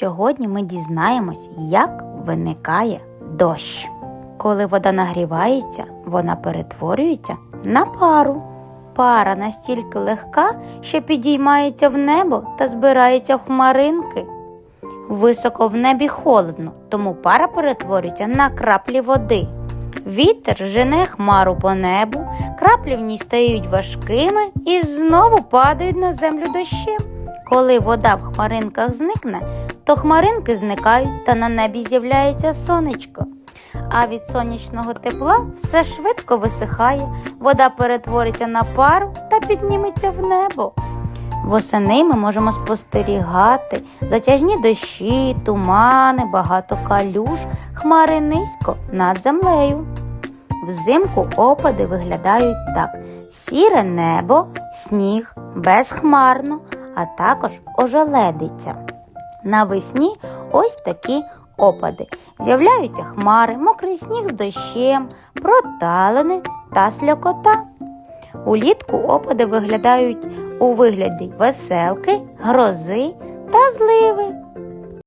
Сьогодні ми дізнаємось, як виникає дощ. Коли вода нагрівається, вона перетворюється на пару. Пара настільки легка, що підіймається в небо та збирається в хмаринки. Високо в небі холодно, тому пара перетворюється на краплі води. Вітер жене хмару по небу, краплі в ній стають важкими і знову падають на землю дощем. Коли вода в хмаринках зникне, то хмаринки зникають та на небі з'являється сонечко. А від сонячного тепла все швидко висихає, вода перетвориться на пару та підніметься в небо. Восени ми можемо спостерігати затяжні дощі, тумани, багато калюж, хмари низько над землею. Взимку опади виглядають так: сіре небо, сніг безхмарно, а також ожеледиця. Навесні ось такі опади. З'являються хмари, мокрий сніг з дощем, проталини та сльокота. Улітку опади виглядають у вигляді веселки, грози та зливи.